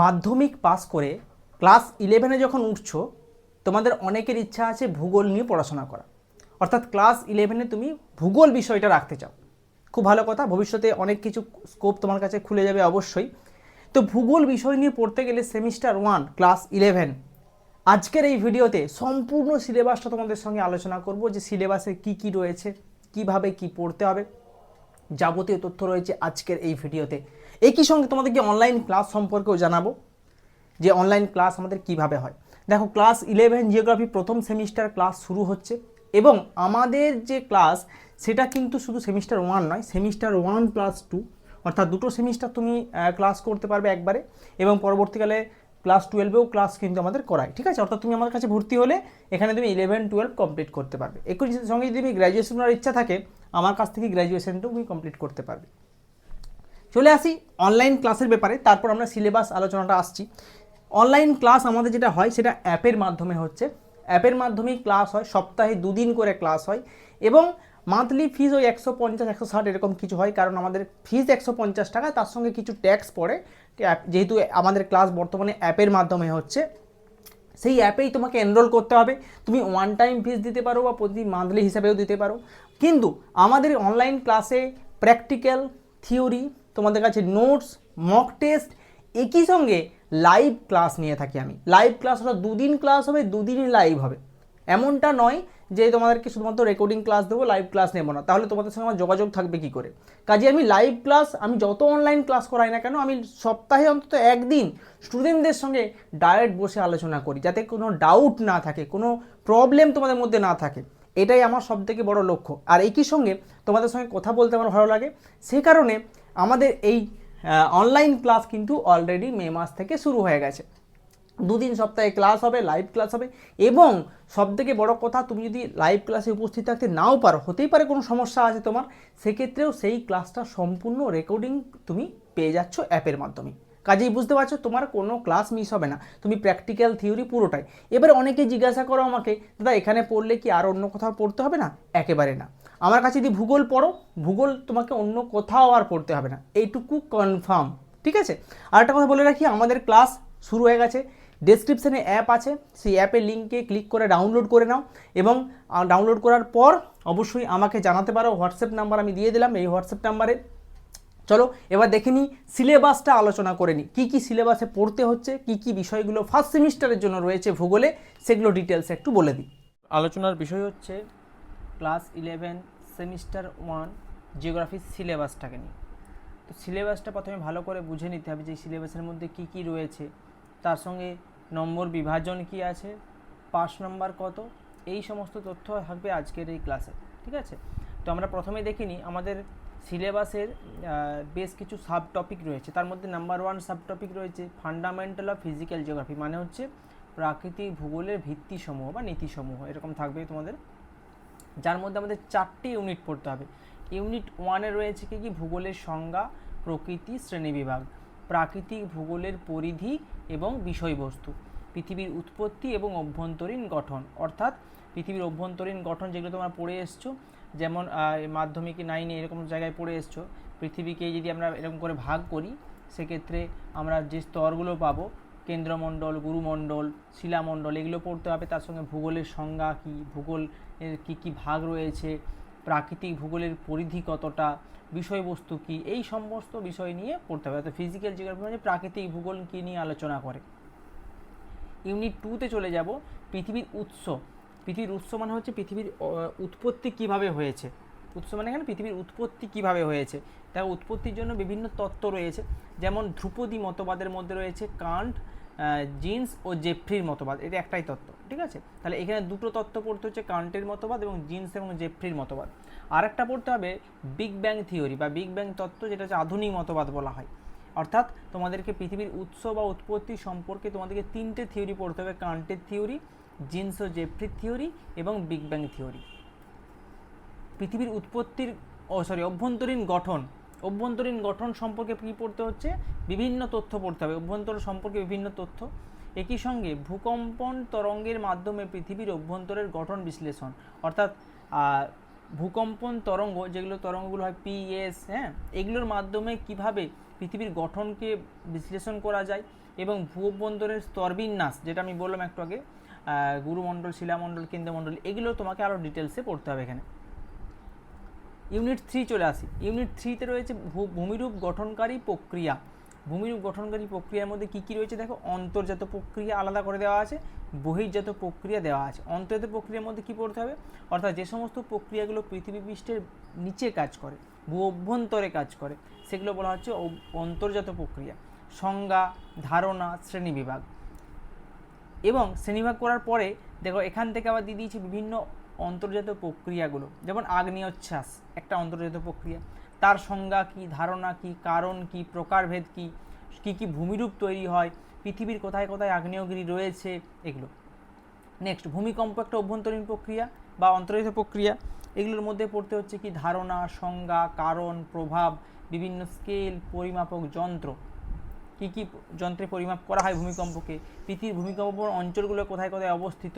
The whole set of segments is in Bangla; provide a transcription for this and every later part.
মাধ্যমিক পাস করে ক্লাস ইলেভেনে যখন উঠছো, তোমাদের অনেকের ইচ্ছা আছে ভূগোল নিয়ে পড়াশোনা করা। অর্থাৎ ক্লাস ইলেভেনে তুমি ভূগোল বিষয়টা রাখতে চাও। খুব ভালো কথা, ভবিষ্যতে অনেক কিছু স্কোপ তোমার কাছে খুলে যাবে অবশ্যই। তো ভূগোল বিষয় নিয়ে পড়তে গেলে সেমিস্টার ওয়ান, ক্লাস ইলেভেন, আজকের এই ভিডিওতে সম্পূর্ণ সিলেবাসটা তোমাদের সঙ্গে আলোচনা করব যে সিলেবাসে কি কি রয়েছে, কীভাবে কি পড়তে হবে। যাবতীয় তথ্য রয়েছে আজকের এই ভিডিওতে। একই সঙ্গে তোমাদেরকে অনলাইন ক্লাস সম্পর্কেও জানাব যে অনলাইন ক্লাস আমাদের কীভাবে হয়। দেখো ক্লাস ইলেভেন জিওগ্রাফি প্রথম সেমিস্টার ক্লাস শুরু হচ্ছে এবং আমাদের যে ক্লাস সেটা কিন্তু শুধু সেমিস্টার ওয়ান নয় সেমিস্টার ওয়ান প্লাস টু অর্থাৎ দুটো সেমিস্টার তুমি ক্লাস করতে পারবে একবারে এবং পরবর্তীকালে ক্লাস টুয়েলভেও ক্লাস কিন্তু আমাদের করায়, ঠিক আছে? অর্থাৎ তুমি আমার কাছে ভর্তি হলে এখানে তুমি ইলেভেন টুয়েলভ কমপ্লিট করতে পারবে। একই সঙ্গে যদি তুমি গ্র্যাজুয়েশন করার ইচ্ছা থাকে, আমার কাছ থেকে গ্র্যাজুয়েশনটাও তুমি কমপ্লিট করতে পারবে। চলে আসি অনলাইন ক্লাসের ব্যাপারে, তারপর আমরা সিলেবাস আলোচনাটা আসছি। অনলাইন ক্লাস আমাদের যেটা হয়, সেটা অ্যাপের মাধ্যমে হচ্ছে। অ্যাপের মাধ্যমেই ক্লাস হয়, সপ্তাহে দুদিন করে ক্লাস হয় এবং মান্থলি ফিজ ওই একশো পঞ্চাশ, একশো ষাট এরকম কিছু হয়, কারণ আমাদের ফিজ একশো পঞ্চাশ টাকা, তার সঙ্গে কিছু ট্যাক্স পড়ে। যেহেতু আমাদের ক্লাস বর্তমানে অ্যাপের মাধ্যমে হচ্ছে, সেই অ্যাপেই তোমাকে এনরোল করতে হবে। তুমি ওয়ান টাইম ফিজ দিতে পারো বা প্রতি মান্থলি হিসাবেও দিতে পারো। কিন্তু আমাদের অনলাইন ক্লাসে প্র্যাকটিক্যাল থিওরি তোমাদের কাছে নোটস মক টেস্ট একই সঙ্গে লাইভ ক্লাস নিয়ে থাকি আমি। লাইভ ক্লাস হলো দুদিন ক্লাস হবে, দুদিনই লাইভ হবে। এমনটা নয় যে তোমাদেরকে শুধুমাত্র রেকর্ডিং ক্লাস দেবো লাইভ ক্লাস নেব না। তাহলে তোমাদের সঙ্গে আমার যোগাযোগ থাকবে কী করে? কাজে আমি লাইভ ক্লাস আমি যত অনলাইন ক্লাস করাই না কেন, আমি সপ্তাহে অন্তত একদিন স্টুডেন্টদের সঙ্গে ডাইরেক্ট বসে আলোচনা করি, যাতে কোনো ডাউট না থাকে, কোনো প্রবলেম তোমাদের মধ্যে না থাকে। এটাই আমার সবথেকে বড় লক্ষ্য। আর একই সঙ্গে তোমাদের সঙ্গে কথা বলতে আমার ভালো লাগে। সেই কারণে আমাদের এই অনলাইন ক্লাস কিন্তু অলরেডি মে মাস থেকে শুরু হয়ে গেছে। দুদিন সপ্তাহে ক্লাস হবে লাইভ ক্লাস হবে এবং সবথেকে বড় কথা, তুমি যদি লাইভ ক্লাসে উপস্থিত থাকতে নাও পারো, হতেই পারে কোনো সমস্যা আছে তোমার, সেক্ষেত্রেও সেই ক্লাসটা সম্পূর্ণ রেকর্ডিং তুমি পেয়ে যাচ্ছ অ্যাপের মাধ্যমে। কাজেই বুঝতে পারছ, তোমার কোনো ক্লাস মিস হবে না। তুমি প্র্যাকটিক্যাল থিওরি পুরোটাই। এবার অনেকে জিজ্ঞাসা করো আমাকে, দাদা, এখানে পড়লে কি আর অন্য কোথাও পড়তে হবে না? একেবারে না। আমার কাছে যদি ভূগোল পড়ো, ভূগোল তোমাকে অন্য কোথাও আর পড়তে হবে না। এইটুকু কনফার্ম ঠিক আছে? আর একটা কথা বলে রাখি, আমাদের ক্লাস শুরু হয়ে গেছে। ডেসক্রিপশানে অ্যাপ আছে, সেই অ্যাপের লিঙ্কে ক্লিক করে ডাউনলোড করে নাও এবং ডাউনলোড করার পর অবশ্যই আমাকে জানাতে পারো। হোয়াটসঅ্যাপ নাম্বার আমি দিয়ে দিলাম এই হোয়াটসঅ্যাপ নাম্বারে চলো, এবার দেখে নিই সিলেবাসটা আলোচনা করে নিই। কী কী সিলেবাসে পড়তে হচ্ছে, কী কী বিষয়গুলো ফার্স্ট সেমিস্টারের জন্য রয়েছে ভূগোলে, সেগুলো ডিটেলসে একটু বলে দিই। আলোচনার বিষয় হচ্ছে ক্লাস ইলেভেন, সেমিস্টার ওয়ান জিওগ্রাফির সিলেবাসটাকে নিয়ে। তো সিলেবাসটা প্রথমে ভালো করে বুঝে নিতে হবে যে সিলেবাসের মধ্যে কি কি রয়েছে। তার সঙ্গে নম্বর বিভাজন কি আছে, পাস নাম্বার কত, এই সমস্ত তথ্য থাকবে আজকের এই ক্লাসে, ঠিক আছে? তো আমরা প্রথমে দেখে নিই, আমাদের সিলেবাসের বেশ কিছু সাব টপিক রয়েছে। তার মধ্যে নাম্বার ওয়ান সাব টপিক রয়েছে, ফান্ডামেন্টাল অফ ফিজিক্যাল জিওগ্রাফি মানে হচ্ছে প্রাকৃতিক ভূগোলের ভিত্তিসমূহ বা নীতিসমূহ, এরকম থাকবে তোমাদের। যার মধ্যে আমাদের চারটি ইউনিট পড়তে হবে। ইউনিট ওয়ানে রয়েছে কি কি? ভূগোলের সংজ্ঞা, প্রকৃতি শ্রেণীবিভাগ প্রাকৃতিক ভূগোলের পরিধি এবং বিষয়বস্তু। পৃথিবীর উৎপত্তি এবং অভ্যন্তরীণ গঠন। অর্থাৎ পৃথিবীর অভ্যন্তরীণ গঠন যেগুলো তোমরা পড়ে এসছো, যেমন মাধ্যমিকে নাইনে এরকম জায়গায় পড়ে এসছো, পৃথিবীকে যদি আমরা এরকম করে ভাগ করি, সেক্ষেত্রে আমরা যে স্তরগুলো পাবো, কেন্দ্রমণ্ডল, গুরুমণ্ডল, শিলামণ্ডল, এগুলো পড়তে হবে। তার সঙ্গে ভূগোলের সংজ্ঞা কী? ভূগোল এর কী কী ভাগ রয়েছে, প্রাকৃতিক ভূগোলের পরিধি কতটা, বিষয়বস্তু কী, এই সমস্ত বিষয় নিয়ে পড়তে হবে। অর্থাৎ ফিজিক্যাল জিওগ্রাফি মানে প্রাকৃতিক ভূগোল কী নিয়ে আলোচনা করে। ইউনিট টুতে চলে যাব, পৃথিবীর উৎস। পৃথিবীর উৎস মানে হচ্ছে পৃথিবীর উৎপত্তি কীভাবে হয়েছে। উৎস মানে এখানে পৃথিবীর উৎপত্তি কীভাবে হয়েছে। তার উৎপত্তির জন্য বিভিন্ন তত্ত্ব রয়েছে। যেমন ধ্রুপদী মতবাদের মধ্যে রয়েছে, কান্ট জিন্স ও জেফ্রির মতবাদ, এটা একটাই তত্ত্ব, ঠিক আছে? তাহলে এখানে দুটো তত্ত্ব পড়তে হচ্ছে কান্টের মতবাদ এবং জিন্স এবং জেফ্রির মতবাদ। আর একটা পড়তে হবে বিগ ব্যাং থিওরি বা বিগ ব্যাং তত্ত্ব, যেটা হচ্ছে আধুনিক মতবাদ বলা হয়। অর্থাৎ তোমাদেরকে পৃথিবীর উৎস বা উৎপত্তি সম্পর্কে তোমাদেরকে তিনটে থিওরি পড়তে হবে, কান্টের থিওরি, জিন্স ও জেফ্রির থিওরি এবং বিগ ব্যাং থিওরি। পৃথিবীর উৎপত্তির, ও সরি, অভ্যন্তরীণ গঠন অভ্যন্তরীণ গঠন সম্পর্কে কী পড়তে হচ্ছে? বিভিন্ন তথ্য পড়তে হবে। অভ্যন্তর সম্পর্কে বিভিন্ন তথ্য। একই সঙ্গে ভূকম্পন তরঙ্গের মাধ্যমে পৃথিবীর অভ্যন্তরের গঠন বিশ্লেষণ। অর্থাৎ ভূকম্পন তরঙ্গ, যেগুলো তরঙ্গগুলো হয় পিএস হ্যাঁ এগুলোর মাধ্যমে কীভাবে পৃথিবীর গঠনকে বিশ্লেষণ করা যায় এবং ভূ অভ্যন্তরের স্তরবিন্যাস, যেটা আমি বললাম একটু আগে গুরুমণ্ডল, শিলামণ্ডল, কেন্দ্রমণ্ডল, এগুলো তোমাকে আরও ডিটেলসে পড়তে হবে এখানে। ইউনিট থ্রি চলে আসি। ইউনিট থ্রিতে রয়েছে ভূমিরূপ গঠনকারী প্রক্রিয়া। ভূমিরূপ গঠনকারী প্রক্রিয়ার মধ্যে কী কী রয়েছে দেখো? অন্তর্জাত প্রক্রিয়া আলাদা করে দেওয়া আছে, বহির্জাত প্রক্রিয়া দেওয়া আছে। অন্তর্জাত প্রক্রিয়ার মধ্যে কী পড়তে হবে? অর্থাৎ যে সমস্ত প্রক্রিয়াগুলো পৃথিবী পৃষ্ঠের নিচে কাজ করে, ভূ অভ্যন্তরে কাজ করে, সেগুলো বলা হচ্ছে অন্তর্জাত প্রক্রিয়া। সংজ্ঞা, ধারণা, শ্রেণীবিভাগ। এবং শ্রেণীভাগ করার পরে দেখো এখান থেকে আবার দিয়ে দিয়েছি বিভিন্ন অন্তর্জাত প্রক্রিয়াগুলো, যেমন আগ্নেয়োচ্ছ্বাস, একটা অন্তর্জাত প্রক্রিয়া। তার সংজ্ঞা কি, ধারণা কি, কারণ কি, প্রকারভেদ কি কি কি ভূমিরূপ তৈরি হয়, পৃথিবীর কোথায় কোথায় আগ্নেয়গিরি রয়েছে, এগুলো। নেক্সট ভূমিকম্প একটা অভ্যন্তরীণ প্রক্রিয়া বা অন্তর্জাত প্রক্রিয়া। এগুলোর মধ্যে পড়তে হচ্ছে কি, ধারণা, সংজ্ঞা, কারণ, প্রভাব, বিভিন্ন স্কেল, পরিমাপক যন্ত্র। কী কী যন্ত্রে পরিমাপ করা হয় ভূমিকম্পকে? পৃথিবীর ভূমিকম্প অঞ্চলগুলো কোথায় কোথায় অবস্থিত?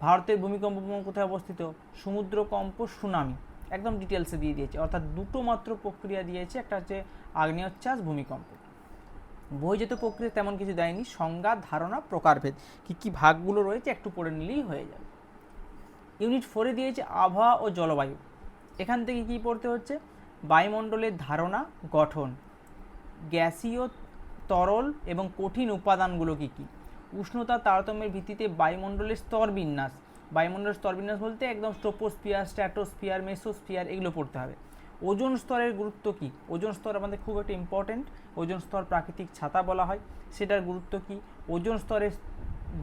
ভারতের ভূমিকম্প কোথায় অবস্থিত? সমুদ্রকম্প সুনামি। একদম ডিটেলসে দিয়ে দিয়েছে। অর্থাৎ দুটো মাত্র প্রক্রিয়া দিয়েছে। একটা হচ্ছে আগ্নেয়োচ্ছ্বাস, ভূমিকম্প। বহির্জাত প্রক্রিয়া তেমন কিছু দেয়নি। সংজ্ঞা, ধারণা, প্রকারভেদ। কী কী ভাগগুলো রয়েছে একটু পড়ে নিলেই হয়ে যাবে। ইউনিট ফোরে দিয়েছে আবহাওয়া ও জলবায়ু। এখান থেকে কী পড়তে হচ্ছে? বায়ুমণ্ডলের ধারণা, গঠন। গ্যাসীয় তরল এবং কঠিন উপাদানগুলো কী কী? উষ্ণতা তারতম্যের ভিত্তিতে বায়ুমণ্ডলের স্তর বিন্যাস। বায়ুমণ্ডলের স্তর বিন্যাস বলতে একদম স্ট্রোপোস্ফিয়ার, স্ট্র্যাটোস্ফিয়ার, মেসোস্ফিয়ার এগুলো পড়তে হবে। ওজন স্তরের গুরুত্ব কী? ওজন স্তর আমাদের খুব একটা ইম্পর্টেন্ট ওজন স্তর প্রাকৃতিক ছাতা বলা হয়। সেটার গুরুত্ব কী? ওজন স্তরের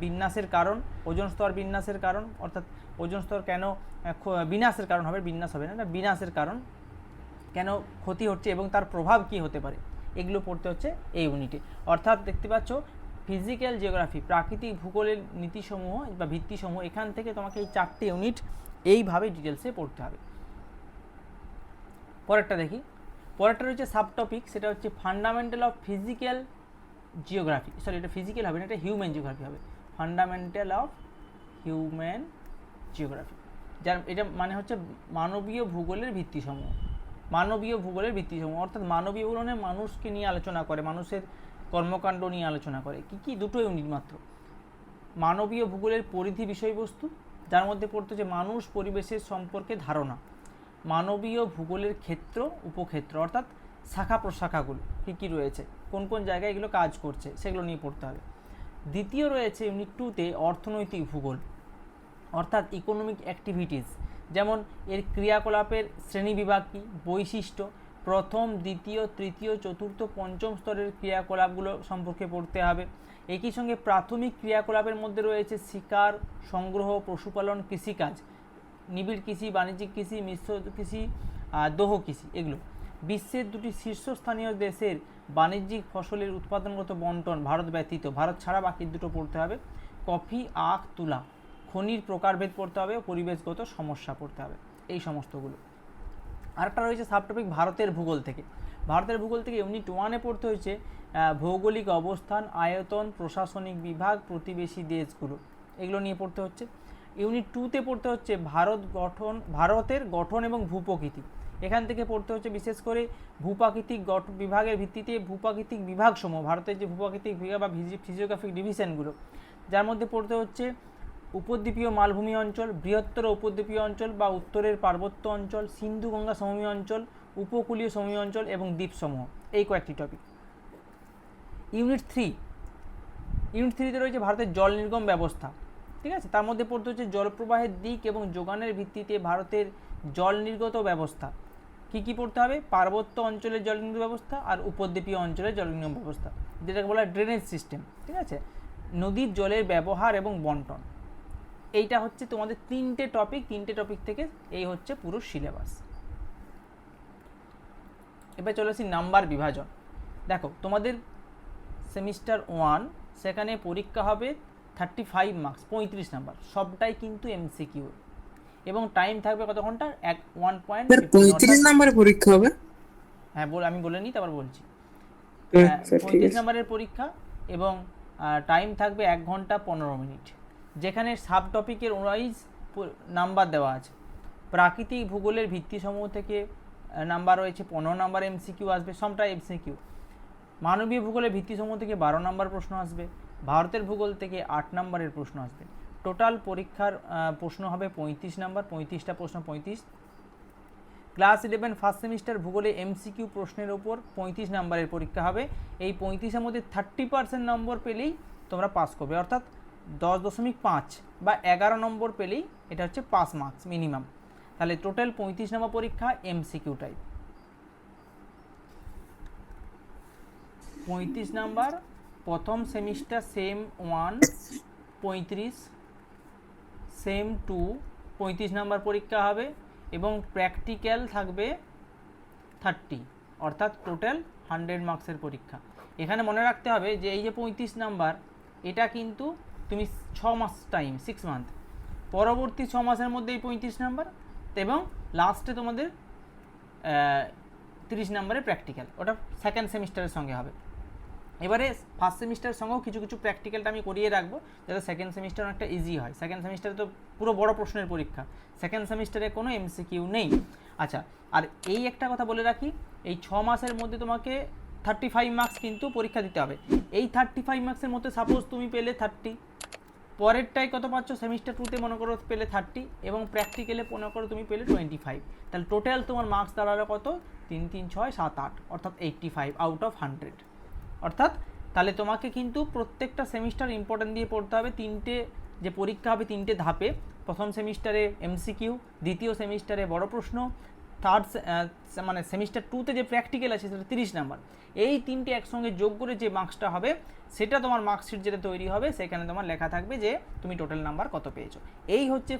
বিন্যাসের কারণ। ওজন স্তর বিন্যাসের কারণ, অর্থাৎ ওজন স্তর কেন বিনাশের কারণ হবে, বিন্যাস হবে না, এটা বিনাশের কারণ। কেন ক্ষতি হচ্ছে এবং তার প্রভাব কি হতে পারে? এগুলো পড়তে হচ্ছে এই ইউনিটে অর্থাৎ দেখতে পাচ্ছ ফিজিক্যাল জিওগ্রাফি প্রাকৃতিক ভূগোলের নীতিসমূহ বা ভিত্তিসমূহ, এখান থেকে তোমাকে এই চারটে ইউনিট এইভাবে ডিটেলসে পড়তে হবে। পরেরটা দেখি। পরেরটা রয়েছে সাব টপিক সেটা হচ্ছে fundamental of physical geography sorry এটা ফিজিক্যাল হবে না, এটা হিউম্যান জিওগ্রাফি হবে। ফান্ডামেন্টাল অফ হিউম্যান জিওগ্রাফি যার, এটা মানে হচ্ছে মানবীয় ভূগোলের ভিত্তিসমূহ। মানবীয় ভূগোলের ভিত্তিসমূহ, অর্থাৎ মানবীয় ভূগোলে মানুষকে নিয়ে আলোচনা করে, মানুষের কর্মকাণ্ড নিয়ে আলোচনা করে। কি কি? দুটো ইউনিট মাত্র। মানবীয় ভূগোলের পরিধি বিষয়বস্তু, যার মধ্যে পড়তো যে মানুষ, পরিবেশের সম্পর্কে ধারণা। মানবীয় ভূগোলের ক্ষেত্র, উপক্ষেত্র, অর্থাৎ শাখা প্রশাখাগুলো কী কী রয়েছে? কোন কোন জায়গায় এগুলো কাজ করছে? সেগুলো নিয়ে পড়তে হবে। দ্বিতীয় রয়েছে ইউনিট টুতে অর্থনৈতিক ভূগোল, অর্থাৎ ইকোনমিক অ্যাক্টিভিটিস যেমন এর ক্রিয়াকলাপের শ্রেণীবিভাগ কী, বৈশিষ্ট্য প্রথম, দ্বিতীয়, তৃতীয়, চতুর্থ, পঞ্চম স্তরের ক্রিয়াকলাপগুলো সম্পর্কে পড়তে হবে। একই সঙ্গে প্রাথমিক ক্রিয়াকলাপের মধ্যে রয়েছে শিকার, সংগ্রহ, পশুপালন, কৃষিকাজ, নিবিড় কৃষি, বাণিজ্যিক কৃষি, মিশ্র কৃষি দোহ কৃষি এগুলো। বিশ্বের দুটি শীর্ষস্থানীয় দেশের বাণিজ্যিক ফসলের উৎপাদনগত বন্টন ভারত ব্যতীত। ভারত ছাড়া বাকি দুটো পড়তে হবে। কফি, আখ, তুলা, খনির প্রকারভেদ পড়তে হবে পরিবেশগত সমস্যা পড়তে হবে। এই সমস্তগুলো। আরেকটা রয়েছে সাবটপিক ভারতের ভূগোল থেকে। ভারতের ভূগোল থেকে ইউনিট ওয়ানে পড়তে হয়েছে ভৌগোলিক অবস্থান, আয়তন, প্রশাসনিক বিভাগ, প্রতিবেশী দেশগুলো। এগুলো নিয়ে পড়তে হচ্ছে। ইউনিট টুতে পড়তে হচ্ছে ভারত গঠন, ভারতের গঠন এবং ভূপ্রকৃতি। এখান থেকে পড়তে হচ্ছে বিশেষ করে ভূপ্রাকৃতিক গঠন বিভাগের ভিত্তিতে ভূপ্রাকৃতিক বিভাগসমূহ, ভারতের যে ভূপ্রাকৃতিক বিভাগ বা ফিজিওগ্রাফিক ডিভিশনগুলো যার মধ্যে পড়তে হচ্ছে উপদ্বীপীয় মালভূমি অঞ্চল, বৃহত্তর উপদ্বীপীয় অঞ্চল বা উত্তরের পার্বত্য অঞ্চল সিন্ধু গঙ্গা সমভূমি অঞ্চল, উপকূলীয় সমভূমি অঞ্চল এবং দ্বীপসমূহ। এই কয়েকটি টপিক ইউনিট থ্রি ইউনিট থ্রিতে রয়েছে ভারতের জল নির্গম ব্যবস্থা। ঠিক আছে? তার মধ্যে পড়তে হচ্ছে জলপ্রবাহের দিক এবং যোগানের ভিত্তিতে ভারতের জল নির্গত ব্যবস্থা। কী কী পড়তে হবে? পার্বত্য অঞ্চলের জল নির্গত ব্যবস্থা আর উপদ্বীপীয় অঞ্চলের জল নির্গম ব্যবস্থা। যেটাকে বলা ড্রেনেজ সিস্টেম ঠিক আছে? নদীর জলের ব্যবহার এবং বন্টন। এইটা হচ্ছে তোমাদের তিনটে টপিক তিনটে টপিক থেকে এই হচ্ছে পুরো সিলেবাস এবার চলে আসি নাম্বার বিভাজন। দেখো তোমাদের সেমিস্টার ওয়ান সেখানে পরীক্ষা হবে থার্টি ফাইভ মার্কস পঁয়ত্রিশ নাম্বার সবটাই কিন্তু এমসিকিউ এবং টাইম থাকবে কত ঘণ্টা? এক ওয়ান পয়েন্ট পঁয়ত্রিশ নাম্বারে পরীক্ষা হবে? হ্যাঁ বল আমি বলে নিই তারপর বলছি। হ্যাঁ, হ্যাঁ, পঁয়ত্রিশ নাম্বারের পরীক্ষা এবং টাইম থাকবে এক ঘণ্টা পনেরো মিনিট। যেখানে সাব টপিকের ওয়াইজ নাম্বার দেওয়া আছে। প্রাকৃতিক ভূগোলের ভিত্তিসমূহ থেকে নাম্বার রয়েছে, পনেরো নাম্বার এমসিকিউ আসবে, সবটা এমসিকিউ মানবীয় ভূগোলের ভিত্তিসমূহ থেকে বারো নাম্বার প্রশ্ন আসবে, ভারতের ভূগোল থেকে আট নাম্বারের প্রশ্ন আসবে। টোটাল পরীক্ষার প্রশ্ন হবে পঁয়ত্রিশ নাম্বার, পঁয়ত্রিশটা প্রশ্ন, পঁয়ত্রিশ। ক্লাস ইলেভেন ফার্স্ট সেমিস্টার ভূগোলে এমসিকিউ প্রশ্নের ওপর পঁয়ত্রিশ নাম্বারের পরীক্ষা হবে। এই পঁয়ত্রিশের মধ্যে থার্টি পার্সেন্ট নম্বর পেলেই তোমরা পাস করবে। অর্থাৎ দশ দশমিক পাঁচ বা এগারো নম্বর পেলেই এটা হচ্ছে পাস মার্কস মিনিমাম। তাহলে টোটাল পঁয়ত্রিশ নম্বর পরীক্ষা এমসিকিউ টাইপ। পঁয়ত্রিশ নাম্বার, প্রথম সেমিস্টার সেম ওয়ান, পঁয়ত্রিশ, সেম টু, পঁয়ত্রিশ নাম্বার পরীক্ষা হবে এবং প্র্যাকটিক্যাল থাকবে থার্টি, অর্থাৎ টোটাল হান্ড্রেড মার্কসের পরীক্ষা। এখানে মনে রাখতে হবে যে এই যে পঁয়ত্রিশ নাম্বার, এটা কিন্তু তুমি ছ মাস টাইম সিক্স মান্থ পরবর্তী ছ মাসের মধ্যে এই পঁয়ত্রিশ নাম্বার এবং লাস্টে তোমাদের তিরিশ নাম্বারের প্র্যাকটিক্যাল ওটা সেকেন্ড সেমিস্টারের সঙ্গে হবে। এবারে ফার্স্ট সেমিস্টারের সঙ্গেও কিছু কিছু প্র্যাকটিক্যালটা আমি করিয়ে রাখব, যাতে সেকেন্ড সেমিস্টার অনেকটা ইজি হয়। সেকেন্ড সেমিস্টারে তো পুরো বড় প্রশ্নের পরীক্ষা। সেকেন্ড সেমিস্টারে কোনো এমসিকিউ নেই। আচ্ছা আর এই একটা কথা বলে রাখি, এই ছ মাসের মধ্যে তোমাকে থার্টি ফাইভ মার্কস কিন্তু পরীক্ষা দিতে হবে। এই থার্টি ফাইভ মার্কসের মধ্যে সাপোজ তুমি পেলে থার্টি পরেরটাই কত পাচ্ছ? সেমিস্টার টুতে মনে করো পেলে থার্টি এবং প্র্যাকটিক্যালে মনে করো তুমি পেলে টোয়েন্টি ফাইভ তাহলে টোটাল তোমার মার্কস দাঁড়াল কত? তিন তিন, ছয়, সাত, আট, অর্থাৎ eighty five out of hundred অর্থাৎ তাহলে তোমাকে কিন্তু প্রত্যেকটা সেমিস্টার ইম্পর্টেন্ট দিয়ে পড়তে হবে। তিনটে যে পরীক্ষা হবে, তিনটে ধাপে। প্রথম সেমিস্টারে এমসিকিউ দ্বিতীয় সেমিস্টারে বড় প্রশ্ন থার্ড মানে সেমিস্টার টুতে যে প্র্যাকটিক্যাল আছে সেটা তিরিশ নাম্বার এই তিনটে একসঙ্গে যোগ করে যে মার্কসটা হবে, সেটা তোমার মার্কশিট যেটা তৈরি হবে, সেখানে তোমার লেখা থাকবে যে তুমি টোটাল নাম্বার কত পেয়েছ। এই হচ্ছে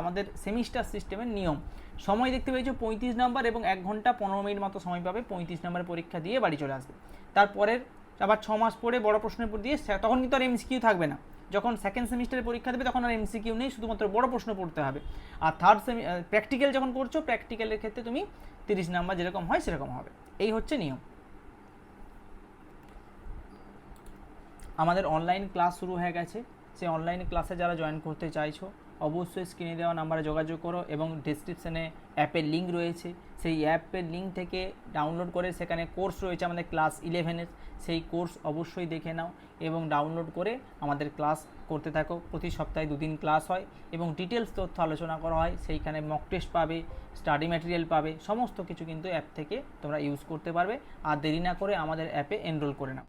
আমাদের সেমিস্টার সিস্টেমের নিয়ম। সময় দেখতে পেয়েছ পঁয়ত্রিশ নাম্বার এবং এক ঘণ্টা পনেরো মিনিট মতো সময় পাবে পঁয়ত্রিশ নাম্বার পরীক্ষা দিয়ে বাড়ি চলে আসবে। তারপরের আবার ছ মাস পরে বড় প্রশ্নের উপর দিয়ে তখন কিন্তু আর এমসিকিউ থাকবে না। যখন সেকেন্ড সেমিস্টারে পরীক্ষা দেবে, তখন আর এমসিকিউ নেই, শুধুমাত্র বড় প্রশ্ন পড়তে হবে। আর থার্ড সেমি প্র্যাকটিক্যাল যখন করছ প্র্যাকটিক্যালের ক্ষেত্রে তুমি তিরিশ নাম্বার যেরকম হয়, সেরকম হবে। এই হচ্ছে নিয়ম। আমাদের অনলাইন ক্লাস শুরু হয়ে গেছে। সেই অনলাইন ক্লাসে যারা জয়েন করতে চাইছো অবশ্যই স্ক্রিনে দেওয়া নাম্বারে যোগাযোগ করো এবং ডিসক্রিপশানে অ্যাপের লিঙ্ক রয়েছে। সেই অ্যাপের লিঙ্ক থেকে ডাউনলোড করে সেখানে কোর্স রয়েছে আমাদের ক্লাস ইলেভেনের সেই কোর্স অবশ্যই দেখে নাও এবং ডাউনলোড করে আমাদের ক্লাস করতে থাকো। প্রতি সপ্তাহে দুদিন ক্লাস হয় এবং ডিটেলস তথ্য আলোচনা করা হয়। সেইখানে মক টেস্ট পাবে স্টাডি ম্যাটেরিয়াল পাবে, সমস্ত কিছু কিন্তু অ্যাপ থেকে তোমরা ইউজ করতে পারবে। আর দেরি না করে আমাদের অ্যাপে এনরোল করে নাও।